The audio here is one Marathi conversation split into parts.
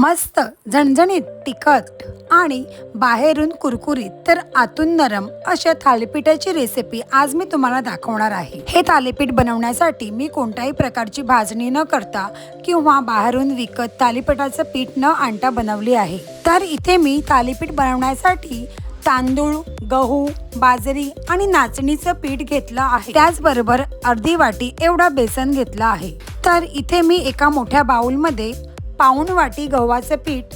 मस्त झणझणीत तिखट आणि बाहेरून कुरकुरीत तर आतून नरम अशा थालीपीठाची रेसिपी आज मी तुम्हाला दाखवणार आहे. हे थालीपीठ बनवण्यासाठी मी कोणत्याही प्रकारची भाजणी न करता किंवा बाहेरून विकत थालीपीठाचं पीठ न आणता बनवली आहे. तर इथे मी थालीपीठ बनवण्यासाठी तांदूळ गहू बाजरी आणि नाचणीचं पीठ घेतलं आहे. त्याचबरोबर अर्धी वाटी एवढा बेसन घेतला आहे. तर इथे मी एका मोठ्या बाउलमध्ये पाऊण वाटी गव्हाचं पीठ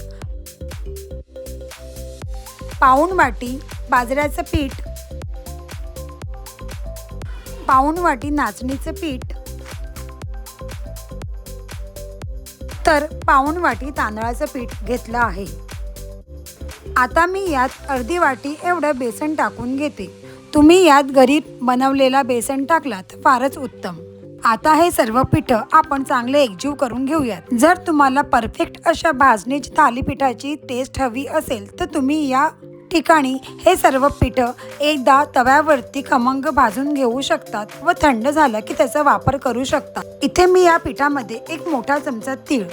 पाऊण वाटी बाजऱ्याचं पीठ पाऊण वाटी नाचणीचं पीठ. तर पाऊण वाटी तांदळाचं पीठ घेतलं आहे. आता मी यात अर्धी वाटी एवढं बेसन टाकून घेते. तुम्ही यात घरी बनवलेला बेसन टाकलात फारच उत्तम. आता हे सर्व पिठं आपण चांगले एकजीव करून घेऊयात. जर तुम्हाला परफेक्ट अशा भाजणीची थालीपीठाची टेस्ट हवी असेल तर तुम्ही या ठिकाणी हे सर्व पिठं एकदा तव्यावरती खमंग भाजून घेऊ शकतात व थंड झालं की त्याचा वापर करू शकतात इथे मी या पिठामध्ये एक मोठा चमचा तीळ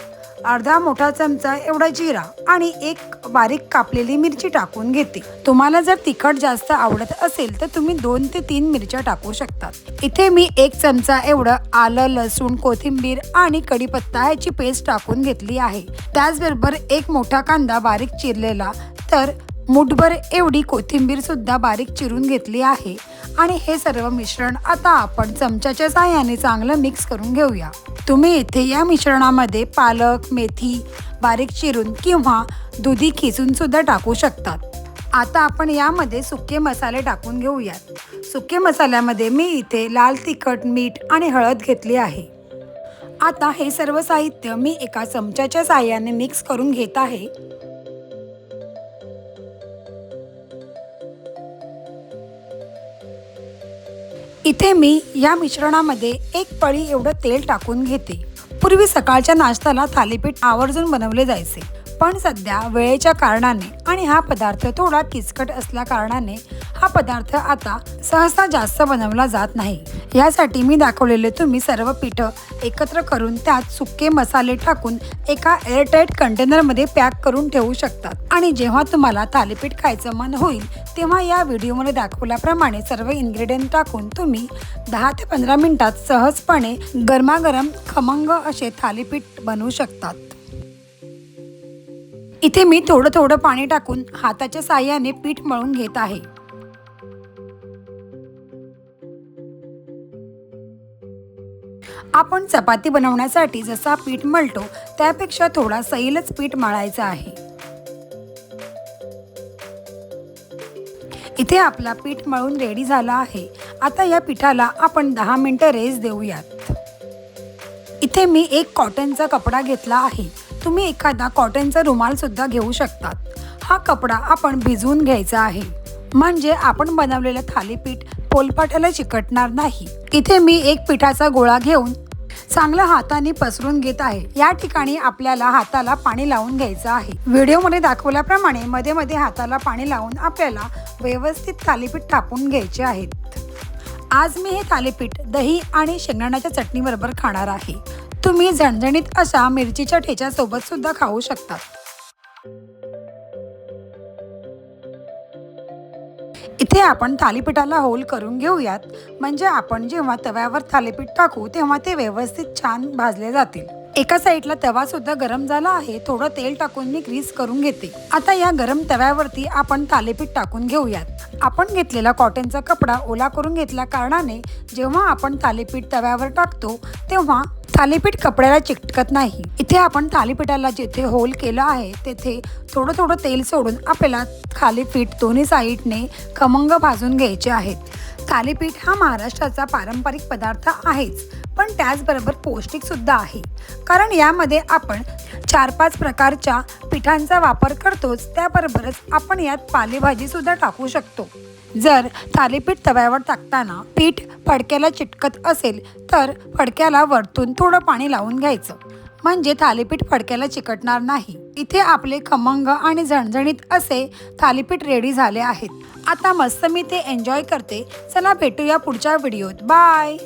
अर्धा मोठा चमचा एवढा जिरा आणि एक बारीक कापलेली मिरची टाकून घेते. तुम्हाला जर तिखट जास्त आवडत असेल तर तुम्ही दोन ते तीन मिरच्या टाकू शकतात. इथे मी एक चमचा एवढं आलं लसूण कोथिंबीर आणि कढीपत्ता ह्याची पेस्ट टाकून घेतली आहे. त्याचबरोबर एक मोठा कांदा बारीक चिरलेला तर मुठभर एवढी कोथिंबीर सुद्धा बारीक चिरून घेतली आहे. आणि हे सर्व मिश्रण आता आपण चमच्याच्या साह्याने चांगलं मिक्स करून घेऊया. तुम्ही इथे या मिश्रणामध्ये पालक मेथी बारीक चिरून किंवा दुधी खिसून सुद्धा टाकू शकतात. आता आपण यामध्ये सुके मसाले टाकून घेऊयात. सुके मसाल्यामध्ये मी इथे लाल तिखट मीठ आणि हळद घेतली आहे. आता हे सर्व साहित्य मी एका चमच्याच्या साह्याने मिक्स करून घेत आहे. इथे मी या मिश्रणामध्ये एक पळी एवढं तेल टाकून घेते. पूर्वी सकाळच्या नाश्त्याला थालीपीठ आवर्जून बनवले जायचे. पण सध्या वेळेच्या कारणाने आणि हा पदार्थ थोडा किचकट असल्या कारणाने हा पदार्थ आता सहसा जास्त बनवला जात नाही. यासाठी मी दाखवलेले तुम्ही सर्व पिठं एकत्र करून त्यात सुके मसाले टाकून एका एअरटाईट कंटेनरमध्ये पॅक करून ठेवू शकतात. आणि जेव्हा तुम्हाला थालीपीठ खायचं मन होईल तेव्हा या व्हिडिओमध्ये दाखवल्याप्रमाणे सर्व इन्ग्रेडियंट टाकून तुम्ही दहा ते पंधरा मिनिटात सहजपणे गरमागरम खमंग असे थालीपीठ बनवू शकतात. इथे मी थोडं थोडं पाणी टाकून हाताच्या साह्याने पीठ मळून घेत आहे. आपण चपाती बनवण्यासाठी जसा पीठ मळतो त्यापेक्षा थोडा सैलच पीठ मळायचा आहे. इथे आपला पीठ मळून रेडी झाला आहे. आता या पिठाला आपण दहा मिनटं रेस देऊयात. इथे मी एक कॉटनचा कपडा घेतला आहे. तुम्ही एखादा कॉटनचा रुमाल सुद्धा घेऊ शकतात. हा कपडा आपण भिजवून घ्यायचा आहे. म्हणजे आपण बनवलेलं थालीपीठ पोलपाटाला चिकटणार नाही. इथे मी एक पिठाचा गोळा घेऊन चांगलं हाताने पसरून घेत आहे. या ठिकाणी आपल्याला हाताला पाणी लावून घ्यायचं आहे. व्हिडिओमध्ये दाखवल्याप्रमाणे मध्ये मध्ये हाताला पाणी लावून आपल्याला व्यवस्थित थालीपीठ थापून घ्यायचे आहेत. आज मी हे थालीपीठ दही आणि शेंगदाण्याच्या चटणीबरोबर खाणार आहे. तुम्ही झणझणीत अशा मिरचीच्या ठेच्यासोबत सुद्धा खाऊ शकता इथे आपण थालीपीठाला होल करून घेऊयात. म्हणजे आपण जेव्हा तव्यावर थालीपीठ टाकू तेव्हा ते व्यवस्थित छान भाजले जातील. एका साईडला तवा सुद्धा गरम झाला आहे थोडं तेल टाकून मी ग्रीस करून घेते. आता या गरम तव्यावरती आपण थालीपीठ टाकून घेऊयात. आपण घेतलेला कॉटनचा कपडा ओला करून घेतल्या कारणाने जेव्हा आपण थालीपीठ तव्यावर टाकतो तेव्हा थालीपीठ कपड्याला चिकटकत नाही. इथे आपण थालीपीठाला जिथे होल केलं आहे तेथे थोडं थोडं तेल सोडून आपल्याला थालीपीठ दोन्ही साईडने खमंग भाजून घ्यायचे आहेत. थालीपीठ हा महाराष्ट्राचा पारंपरिक पदार्थ आहेच पण त्याचबरोबर पौष्टिक सुद्धा आहे. कारण यामध्ये आपण चार पाच प्रकारच्या पिठांचा वापर करतोच त्याबरोबरच आपण यात पालेभाजी सुद्धा टाकू शकतो. जर थालीपीठ तव्यावर टाकताना पीठ फडक्याला चिटकत असेल तर फडक्याला वरतून थोडं पाणी लावून घ्यायचं. म्हणजे थालीपीठ फडक्याला चिकटणार नाही. इथे आपले खमंग आणि झणझणीत असे थालीपीठ रेडी झाले आहेत. आता मस्त मी ते एन्जॉय करते. चला भेटूया पुढच्या व्हिडिओत बाय